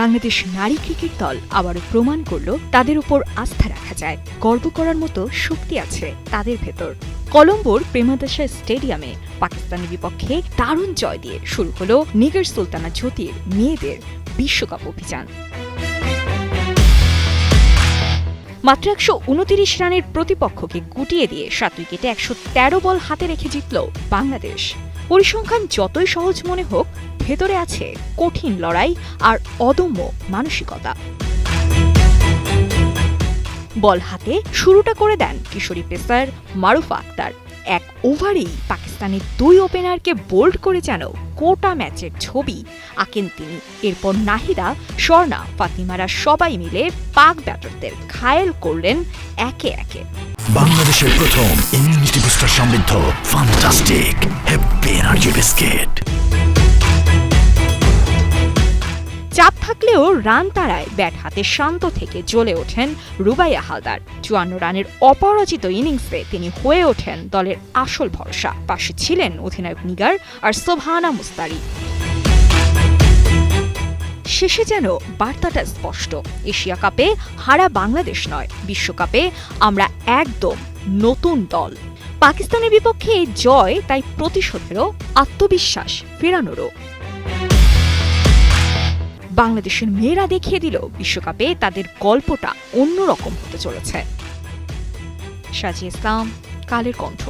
বাংলাদেশ নারী ক্রিকেট দল আবারও প্রমাণ করল তাদের উপর আস্থা রাখা যায়। গর্ব করার মতো শক্তি আছে তাদের ভেতর। কলম্বোর প্রেমাদাসা স্টেডিয়ামে পাকিস্তানের বিপক্ষে দারুণ জয় দিয়ে শুরু হলো নিগার সুলতানা জ্যোতির মেয়েদের বিশ্বকাপ অভিযান। মাত্র একশো উনতিরিশ রানের প্রতিপক্ষকে গুটিয়ে দিয়ে সাত উইকেটে একশো তেরো বল হাতে রেখে জিতল বাংলাদেশ। পরিসংখ্যান যতই সহজ মনে হোক ভেতরে আছে কঠিন লড়াই আর অদম্য মানসিকতা। বল হাতে শুরুটা করে দেন কিশোরী পেসার মারুফা আক্তার। এক ওভারেই পাকিস্তানের দুই ওপেনারকে বোল্ড করে যেন কোটা ম্যাচের ছবি আঁকেন তিনি। এরপর নাহিদা, স্বর্ণা, ফাতিমারা সবাই মিলে পাক ব্যাটারদের ঘায়েল করলেন একে একে। বাংলাদেশের প্রথম ইমিউনিটি বুস্টার সমৃদ্ধ ফান্টাস্টিক হ্যাপি থাকলেও রান তাড়ায় ব্যাট হাতে শান্ত থেকে জ্বলে ওঠেন রুবাইয়া হালদার। চুয়ান্ন রানের অপরাজিত ইনিংসে তিনি হয়ে ওঠেন দলের আসল ভরসা। পাশে ছিলেন অধিনায়ক নিগার আর সোভানা মুস্তারি। শেষে যেন বার্তাটা স্পষ্ট, এশিয়া কাপে হারা বাংলাদেশ নয়, বিশ্বকাপে আমরা একদম নতুন দল। পাকিস্তানের বিপক্ষে জয়, তাই প্রতিশোধেরও আত্মবিশ্বাস ফেরানোরও। বাংলাদেশের মেয়েরা দেখিয়ে দিল বিশ্বকাপে তাদের গল্পটা অন্যরকম হতে চলেছে। সাজি ইসলাম কালের কণ্ঠ।